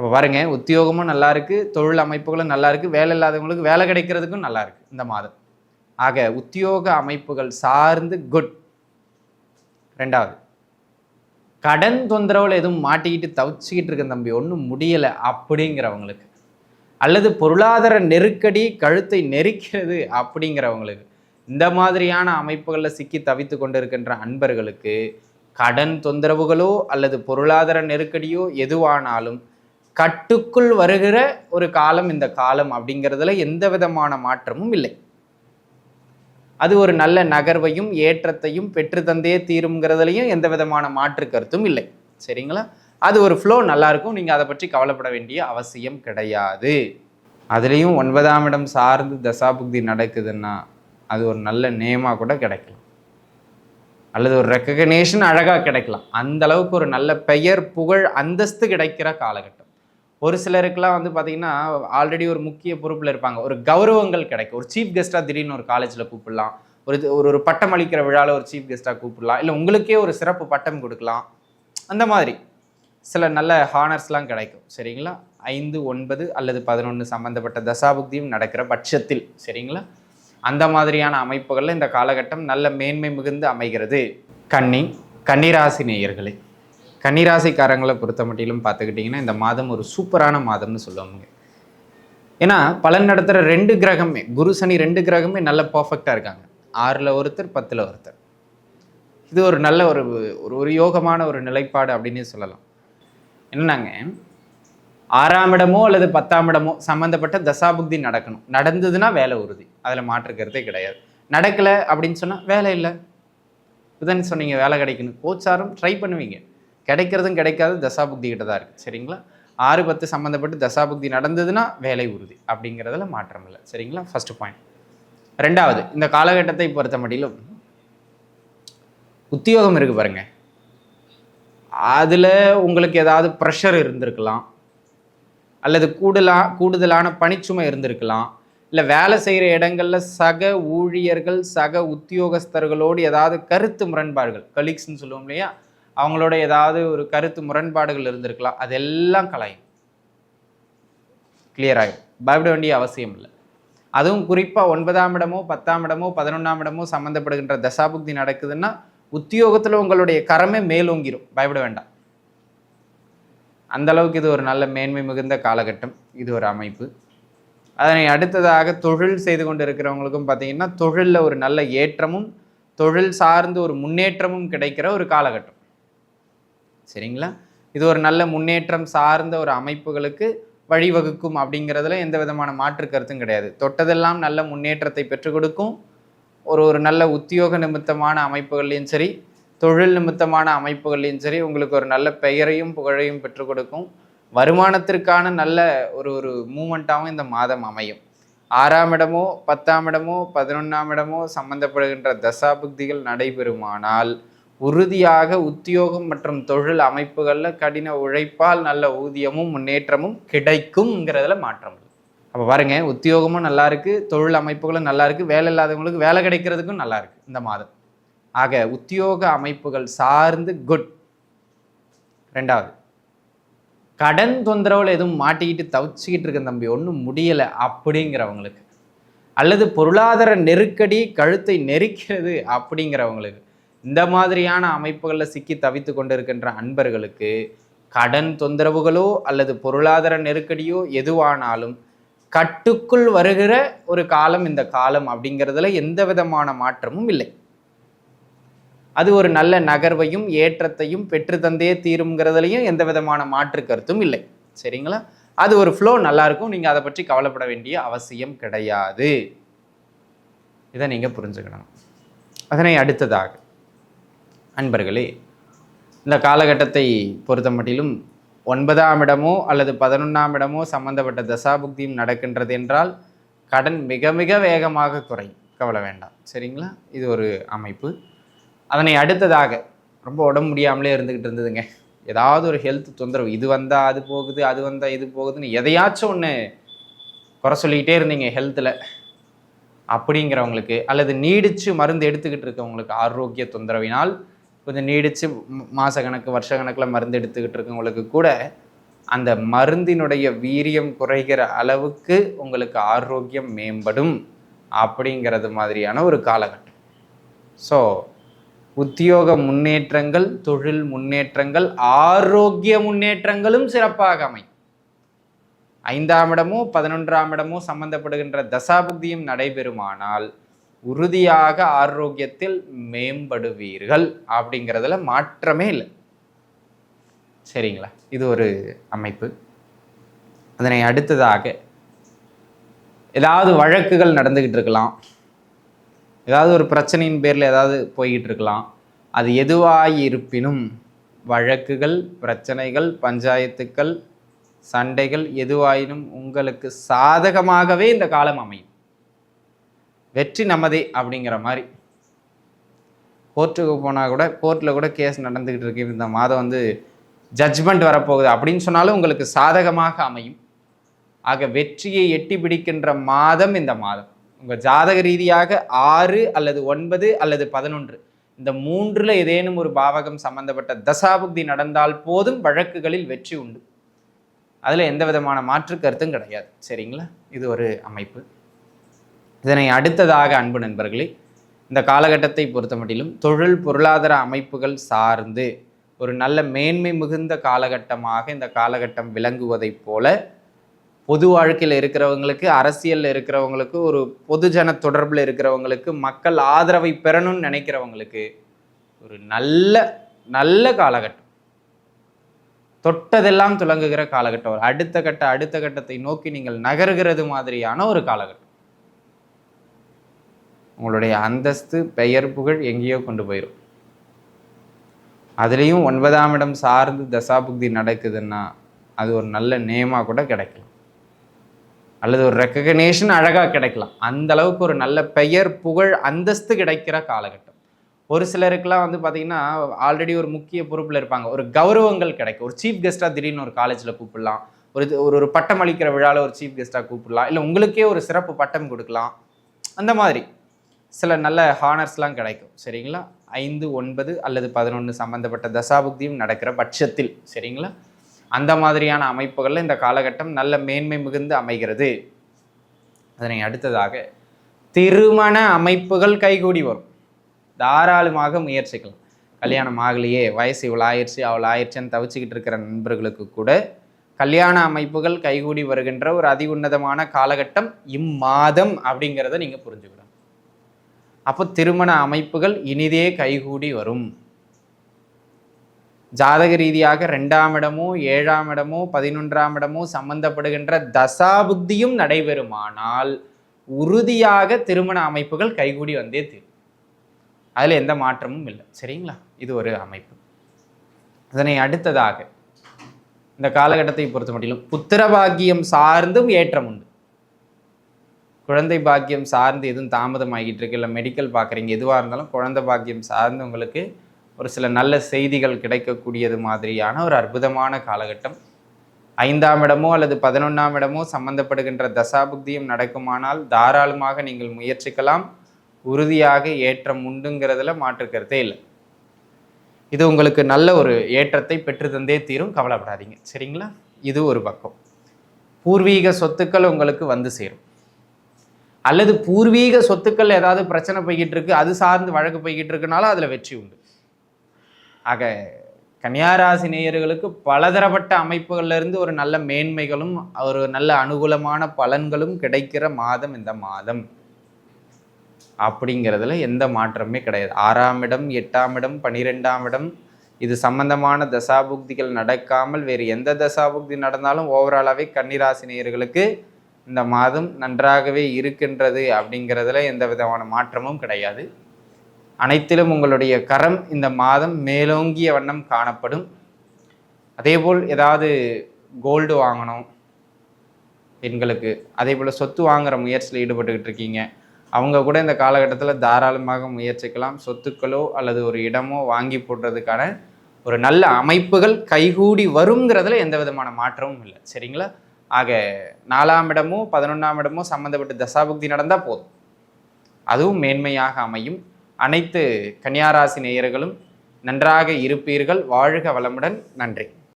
அப்போ பாருங்க உத்தியோகமும் நல்லா இருக்கு தொழில் அமைப்புகளும் நல்லா இருக்கு வேலை இல்லாதவங்களுக்கு வேலை கிடைக்கிறதுக்கும் நல்லா இருக்கு இந்த மாதம். ஆக உத்தியோக அமைப்புகள் சார்ந்து குட் ரெண்டாவது கடன் தொந்தரவில் எதுவும் மாட்டிக்கிட்டு தவிச்சுக்கிட்டு இருக்க தம்பி ஒன்றும் முடியலை அப்படிங்கிறவங்களுக்கு. அல்லது பொருளாதார நெருக்கடி கழுத்தை நெரிக்கிறது அப்படிங்கிறவங்களுக்கு. இந்த மாதிரியான அமைப்புகளில் சிக்கி தவித்து கொண்டிருக்கின்ற அன்பர்களுக்கு கடன் தொந்தரவுகளோ அல்லது பொருளாதார நெருக்கடியோ எதுவானாலும் கட்டுக்குள் வருகிற ஒரு காலம் இந்த காலம் அப்படிங்கிறதுல எந்த விதமான மாற்றமும் இல்லை. அது ஒரு நல்ல நகர்வையும் ஏற்றத்தையும் பெற்று தந்தே தீருங்கிறதுலையும் எந்த விதமான மாற்று கருத்தும் இல்லை. சரிங்களா? அது ஒரு ஃப்ளோ நல்லாயிருக்கும் நீங்கள் அதை பற்றி கவலைப்பட வேண்டிய அவசியம் கிடையாது. அதுலேயும் ஒன்பதாம் இடம் சார்ந்து தசாபுக்தி நடக்குதுன்னா அது ஒரு நல்ல நேமாக கூட கிடைக்கலாம். அல்லது ஒரு ரெக்கக்னேஷன் அழகாக கிடைக்கலாம். அந்த அளவுக்கு ஒரு நல்ல பெயர் புகழ் அந்தஸ்து கிடைக்கிற காலகட்டம். ஒரு சிலருக்குலாம் வந்து பார்த்தீங்கன்னா ஆல்ரெடி ஒரு முக்கிய பொறுப்பில் இருப்பாங்க. ஒரு கௌரவங்கள் கிடைக்கும். ஒரு சீஃப் கெஸ்ட்டாக திடீர்னு ஒரு காலேஜில் கூப்பிடலாம். ஒரு ஒரு ஒரு பட்டம் அளிக்கிற விழாவில் ஒரு சீஃப் கெஸ்ட்டாக கூப்பிடலாம். இல்லை உங்களுக்கே ஒரு சிறப்பு பட்டம் கொடுக்கலாம். அந்த மாதிரி. சில நல்ல ஹானர்ஸ்லாம் கிடைக்கும். சரிங்களா? ஐந்து ஒன்பது அல்லது பதினொன்று சம்மந்தப்பட்ட தசாபுக்தியும் நடக்கிற பட்சத்தில். சரிங்களா? அந்த மாதிரியான அமைப்புகளில் இந்த காலகட்டம் நல்ல மேன்மை மிகுந்து அமைகிறது. கன்னி கன்னிராசி நேயர்களே. கன்னிராசிக்காரங்களை பொறுத்த மட்டிலும் பார்த்துக்கிட்டிங்கன்னா இந்த மாதம் ஒரு சூப்பரான மாதம்னு சொல்லுவாங்க. ஏன்னா பலன் நடத்துகிற ரெண்டு கிரகமே குரு சனி ரெண்டு கிரகமே நல்ல பர்ஃபெக்டாக இருக்காங்க. ஆறில் ஒருத்தர் பத்தில் ஒருத்தர். இது ஒரு நல்ல ஒரு ஒரு ஒரு யோகமான ஒரு நிலைப்பாடு அப்படின்னு சொல்லலாம். என்னன்னாங்க ஆறாம் இடமோ அல்லது பத்தாம் இடமோ சம்மந்தப்பட்ட தசாபுக்தி நடக்கணும். நடந்ததுன்னா வேலை உறுதி. அதில் மாற்றுக்கிறதே கிடையாது. நடக்கலை அப்படின்னு சொன்னால் வேலை இல்லை. இதுதான் சொன்னீங்க வேலை கிடைக்கணும். கோச்சாரம் ட்ரை பண்ணுவீங்க. கிடைக்கிறதும் கிடைக்காது தசாபுக்தி கிட்ட தான் இருக்குது சரிங்களா? ஆறு பத்து சம்மந்தப்பட்டு தசாபுக்தி நடந்ததுன்னா வேலை உறுதி அப்படிங்கிறதுல மாற்றம் இல்லை. சரிங்களா? ஃபஸ்ட்டு பாயிண்ட் ரெண்டாவது இந்த காலகட்டத்தை பொறுத்த மட்டிலும் உத்தியோகம் இருக்குது பாருங்க. அதில் உங்களுக்கு ஏதாவது ப்ரெஷர் இருந்திருக்கலாம். அல்லது கூடுதலா கூடுதலான பணிச்சுமை இருந்திருக்கலாம். இல்லை வேலை செய்கிற இடங்களில் சக ஊழியர்கள் சக உத்தியோகஸ்தர்களோடு ஏதாவது கருத்து முரண்பாடுகள் கலீக்ஸ்னு சொல்லுவோம் இல்லையா? அவங்களோட ஏதாவது ஒரு கருத்து முரண்பாடுகள் இருந்திருக்கலாம் அதெல்லாம் கலாயும். கிளியர் ஆகும் பயப்பட வேண்டிய அவசியம் இல்லை. அதுவும் குறிப்பாக ஒன்பதாம் இடமோ பத்தாம் இடமோ பதினொன்றாம் இடமோ சம்மந்தப்படுகின்ற தசாபுக்தி நடக்குதுன்னா உத்தியோகத்தில் உங்களுடைய கரமே மேலோங்கிரும். பயப்பட வேண்டாம். அந்த அளவுக்கு இது ஒரு நல்ல மேன்மை மிகுந்த காலகட்டம். இது ஒரு அமைப்பு. அதனை அடுத்ததாக தொழில் செய்து கொண்டு இருக்கிறவங்களுக்கும் பார்த்தீங்கன்னா தொழிலில் ஒரு நல்ல ஏற்றமும் தொழில் சார்ந்து ஒரு முன்னேற்றமும் கிடைக்கிற ஒரு காலகட்டம். சரிங்களா? இது ஒரு நல்ல முன்னேற்றம் சார்ந்த ஒரு அமைப்புகளுக்கு வழிவகுக்கும் அப்படிங்கிறதுல எந்த விதமான மாற்று கருத்தும் கிடையாது. தொட்டதெல்லாம் நல்ல முன்னேற்றத்தை பெற்றுக் கொடுக்கும். ஒரு ஒரு நல்ல உத்தியோக நிமித்தமான அமைப்புகள்லையும் சரி தொழில் நிமித்தமான அமைப்புகள்லையும் சரி உங்களுக்கு ஒரு நல்ல பெயரையும் புகழையும் பெற்றுக் கொடுக்கும். வருமானத்திற்கான நல்ல ஒரு ஒரு மூமெண்ட்டாகவும் இந்த மாதம் அமையும். ஆறாம் இடமோ பத்தாம் இடமோ பதினொன்றாம் இடமோ சம்மந்தப்படுகின்ற தசாபுக்திகள் நடைபெறுமானால் உறுதியாக உத்தியோகம் மற்றும் தொழில் அமைப்புகளில் கடின உழைப்பால் நல்ல ஊதியமும் முன்னேற்றமும் கிடைக்கும்ங்கிறதுல மாற்றம். அப்போ பாருங்க உத்தியோகமும் நல்லா இருக்கு தொழில் அமைப்புகளும் நல்லா இருக்கு வேலை இல்லாதவங்களுக்கு வேலை கிடைக்கிறதுக்கும் நல்லா இருக்கு இந்த மாதம். ஆக உத்தியோக அமைப்புகள் சார்ந்து குட் ரெண்டாவது கடன் தொந்தரவில் எதுவும் மாட்டிக்கிட்டு தவிச்சுக்கிட்டு இருக்க தம்பி ஒன்றும் முடியலை அப்படிங்கிறவங்களுக்கு. அல்லது பொருளாதார நெருக்கடி கழுத்தை நெரிக்கிறது அப்படிங்கிறவங்களுக்கு. இந்த மாதிரியான அமைப்புகளில் சிக்கி தவித்து கொண்டிருக்கின்ற அன்பர்களுக்கு கடன் தொந்தரவுகளோ அல்லது பொருளாதார நெருக்கடியோ எதுவானாலும் கட்டுக்குள் வருகிற ஒரு காலம் இந்த காலம் அப்படிங்கிறதுல எந்த விதமான மாற்றமும் இல்லை. அது ஒரு நல்ல நகர்வையும் ஏற்றத்தையும் பெற்று தந்தே தீருங்கிறதுலையும் எந்த விதமான மாற்று கருத்தும் இல்லை. சரிங்களா? அது ஒரு ஃப்ளோ நல்லா இருக்கும். நீங்கள் அதை பற்றி கவலைப்பட வேண்டிய அவசியம் கிடையாது. இதை நீங்கள் புரிஞ்சுக்கணும். அதனை அடுத்ததாக அன்பர்களே இந்த காலகட்டத்தை பொறுத்த மட்டிலும் ஒன்பதாம் இடமோ அல்லது பதினொன்றாம் இடமோ சம்பந்தப்பட்ட தசாபுக்தியும் நடக்கின்றது என்றால் கடன் மிக மிக வேகமாக குறையும். கவலை வேண்டாம். சரிங்களா? இது ஒரு அமைப்பு. அதனை அடுத்ததாக ரொம்ப உடம்பு முடியாமலே இருந்துக்கிட்டு இருந்ததுங்க. ஏதாவது ஒரு ஹெல்த் தொந்தரவு இது வந்தால் அது போகுது அது வந்தால் இது போகுதுன்னு எதையாச்சும் ஒன்று குறை சொல்லிக்கிட்டே இருந்தீங்க ஹெல்த்தில் அப்படிங்கிறவங்களுக்கு அல்லது நீடிச்சு மருந்து எடுத்துக்கிட்டு இருக்கவங்களுக்கு ஆரோக்கிய தொந்தரவினால் கொஞ்சம் நீடித்து மாத கணக்கு வருஷ கணக்கில் மருந்து எடுத்துக்கிட்டு இருக்கவங்களுக்கு கூட அந்த மருந்தினுடைய வீரியம் குறைகிற அளவுக்கு உங்களுக்கு ஆரோக்கியம் மேம்படும் அப்படிங்கிறது மாதிரியான ஒரு காலகட்டம். ஸோ உத்தியோக முன்னேற்றங்கள் தொழில் முன்னேற்றங்கள் ஆரோக்கிய முன்னேற்றங்களும் சிறப்பாக அமை ஐந்தாம் இடமோ பதினொன்றாம் இடமோ சம்பந்தப்படுகின்ற தசாபுக்தியும் நடைபெறுமானால் உறுதியாக ஆரோக்கியத்தில் மேம்படுவீர்கள் அப்படிங்கிறதுல மாற்றமே இல்லை. சரிங்களா? இது ஒரு அமைப்பு. அதனை அடுத்ததாக ஏதாவது வழக்குகள் நடந்துக்கிட்டு இருக்கலாம். ஏதாவது ஒரு பிரச்சனையின் பேரில் ஏதாவது போய்கிட்டு இருக்கலாம். அது எதுவாயிருப்பினும் வழக்குகள் பிரச்சனைகள் பஞ்சாயத்துக்கள் சண்டைகள் எதுவாயினும் உங்களுக்கு சாதகமாகவே இந்த காலம் அமையும். வெற்றி நமதே அப்படிங்கிற மாதிரி. கோர்ட்டுக்கு போனால் கூட கோர்ட்டில் கூட கேஸ் நடந்துக்கிட்டு இருக்கு. இந்த மாதம் வந்து ஜட்ஜ்மெண்ட் வரப்போகுது. அப்படின்னு சொன்னாலும் உங்களுக்கு சாதகமாக அமையும். ஆக வெற்றியை எட்டி பிடிக்கின்ற மாதம் இந்த மாதம். உங்கள் ஜாதக ரீதியாக ஆறு அல்லது ஒன்பது அல்லது பதினொன்று. இந்த மூன்றில் ஏதேனும் ஒரு பாவகம் சம்பந்தப்பட்ட தசாபுக்தி நடந்தால் போதும் வழக்குகளில் வெற்றி உண்டு. அதில் எந்த விதமான மாற்று கருத்தும் கிடையாது. சரிங்களா? இது ஒரு அமைப்பு. இதனை அடுத்ததாக அன்பு நண்பர்களே இந்த காலகட்டத்தை பொறுத்த மட்டிலும் தொழில் பொருளாதார அமைப்புகள் சார்ந்து ஒரு நல்ல மேன்மை மிகுந்த காலகட்டமாக இந்த காலகட்டம் விளங்குவதைப் போல பொது வாழ்க்கையில் இருக்கிறவங்களுக்கு அரசியலில் இருக்கிறவங்களுக்கு ஒரு பொதுஜன தொடர்பில் இருக்கிறவங்களுக்கு மக்கள் ஆதரவை பெறணும்னு நினைக்கிறவங்களுக்கு ஒரு நல்ல நல்ல காலகட்டம். தொட்டதெல்லாம் துலங்குகிற காலகட்டம். ஒரு அடுத்த கட்ட அடுத்த கட்டத்தை நோக்கி நீங்கள் நகர்கிறது மாதிரியான ஒரு காலகட்டம். உங்களுடைய அந்தஸ்து பெயர் புகழ் எங்கேயோ கொண்டு போயிடும் அதுலேயும் ஒன்பதாம் இடம் சார்ந்து தசாபுக்தி நடக்குதுன்னா அது ஒரு நல்ல நேமாக கூட கிடைக்கலாம். அல்லது ஒரு ரெக்கக்னேஷன் அழகாக கிடைக்கலாம். அந்த அளவுக்கு ஒரு நல்ல பெயர் புகழ் அந்தஸ்து கிடைக்கிற காலகட்டம். ஒரு சிலருக்குலாம் வந்து பார்த்தீங்கன்னா ஆல்ரெடி ஒரு முக்கிய பொறுப்பில் இருப்பாங்க. ஒரு கௌரவங்கள் கிடைக்கும். ஒரு சீஃப் கெஸ்ட்டாக திடீர்னு ஒரு காலேஜில் கூப்பிடலாம். ஒரு ஒரு ஒரு பட்டம் அளிக்கிற விழாவில் ஒரு சீஃப் கெஸ்ட்டாக கூப்பிடலாம். இல்லை உங்களுக்கே ஒரு சிறப்பு பட்டம் கொடுக்கலாம். அந்த மாதிரி. சில நல்ல ஹானர்ஸ்லாம் கிடைக்கும். சரிங்களா? ஐந்து ஒன்பது அல்லது பதினொன்று சம்மந்தப்பட்ட தசாபுக்தியும் நடக்கிற பட்சத்தில் சரிங்களா? அந்த மாதிரியான அமைப்புகளில் இந்த காலகட்டம் நல்ல மேன்மை மிகுந்து அமைகிறது. அதனை அடுத்ததாக திருமண அமைப்புகள் கைகூடி வரும். தாராளமாக முயற்சிக்கலாம். கல்யாணம் ஆகலையே வயசு இவ்வளோ ஆயிடுச்சு அவ்வளோ ஆயிடுச்சுன்னு தவிச்சுக்கிட்டு இருக்கிற நண்பர்களுக்கு கூட கல்யாண அமைப்புகள் கைகூடி வருகின்ற ஒரு அதி உன்னதமான காலகட்டம் இம்மாதம் அப்படிங்கிறத நீங்கள் புரிஞ்சுக்கணும். அப்போ திருமண அமைப்புகள் இனிதே கைகூடி வரும். ஜாதக ரீதியாக ரெண்டாம் இடமோ ஏழாம் இடமோ பதினொன்றாம் இடமோ சம்பந்தப்படுகின்ற தசாபுத்தியும் நடைபெறுமானால் உறுதியாக திருமண அமைப்புகள் கைகூடி வந்தே தீரும். அதில் எந்த மாற்றமும் இல்லை. சரிங்களா? இது ஒரு அமைப்பு. அதனை அடுத்ததாக இந்த காலகட்டத்தை பொறுத்த மட்டிலும் புத்திரபாக்கியம் சார்ந்தும் ஏற்றம் உண்டு. குழந்தை பாக்கியம் சார்ந்து எதுவும் தாமதம் ஆகிட்டு இருக்கு இல்லை மெடிக்கல் பார்க்குறீங்க எதுவாக இருந்தாலும் குழந்தை பாக்கியம் சார்ந்து உங்களுக்கு ஒரு சில நல்ல செய்திகள் கிடைக்கக்கூடியது மாதிரியான ஒரு அற்புதமான காலகட்டம். ஐந்தாம் இடமோ அல்லது பதினொன்றாம் இடமோ சம்பந்தப்படுகின்ற தசாபுக்தியும் நடக்குமானால் தாராளமாக நீங்கள் முயற்சிக்கலாம். உறுதியாக ஏற்றம் உண்டுங்கிறதுல மாற்றுக்கிறதே இல்லை. இது உங்களுக்கு நல்ல ஒரு ஏற்றத்தை பெற்று தந்தே தீரும் கவலைப்படாதீங்க. சரிங்களா? இது ஒரு பக்கம். பூர்வீக சொத்துக்கள் உங்களுக்கு வந்து சேரும். அல்லது பூர்வீக சொத்துக்கள் ஏதாவது பிரச்சனை போய்கிட்டு இருக்கு அது சார்ந்து வழக்கு போய்கிட்டு இருக்குனாலும் அதில் வெற்றி உண்டு. ஆக கன்னியாராசி நேயர்களுக்கு பலதரப்பட்ட அமைப்புகள்லேருந்து ஒரு நல்ல மேன்மைகளும் ஒரு நல்ல அனுகூலமான பலன்களும் கிடைக்கிற மாதம் இந்த மாதம். அப்படிங்கிறதுல எந்த மாற்றமே கிடையாது. ஆறாம் இடம் எட்டாம் இடம் பனிரெண்டாம் இடம் இது சம்பந்தமான தசாபுக்திகள் நடக்காமல் வேறு எந்த தசாபுக்தி நடந்தாலும் ஓவராலாகவே கன்னிராசி நேயர்களுக்கு இந்த மாதம் நன்றாகவே இருக்கின்றது அப்படிங்கிறதுல எந்த விதமான மாற்றமும் கிடையாது. அனைத்திலும் உங்களுடைய கரம் இந்த மாதம் மேலோங்கிய வண்ணம் காணப்படும். அதேபோல் ஏதாவது கோல்டு வாங்கணும் பெண்களுக்கு அதே போல் சொத்து வாங்குகிற முயற்சியில் ஈடுபட்டுக்கிட்டு இருக்கீங்க. அவங்க கூட இந்த காலகட்டத்தில் தாராளமாக முயற்சிக்கலாம். சொத்துக்களோ அல்லது ஒரு இடமோ வாங்கி போடுறதுக்கான ஒரு நல்ல அமைப்புகள் கைகூடி வருங்கிறதுல எந்த விதமான மாற்றமும் இல்லை. சரிங்களா? ஆக நாலாம் இடமோ பதினொன்றாம் இடமோ சம்மந்தப்பட்ட தசாபுக்தி நடந்தால் போதும். அதுவும் மேன்மையாக அமையும். அனைத்து கன்னியாராசி நேயர்களும் நன்றாக இருப்பீர்கள். வாழ்க வளமுடன். நன்றி.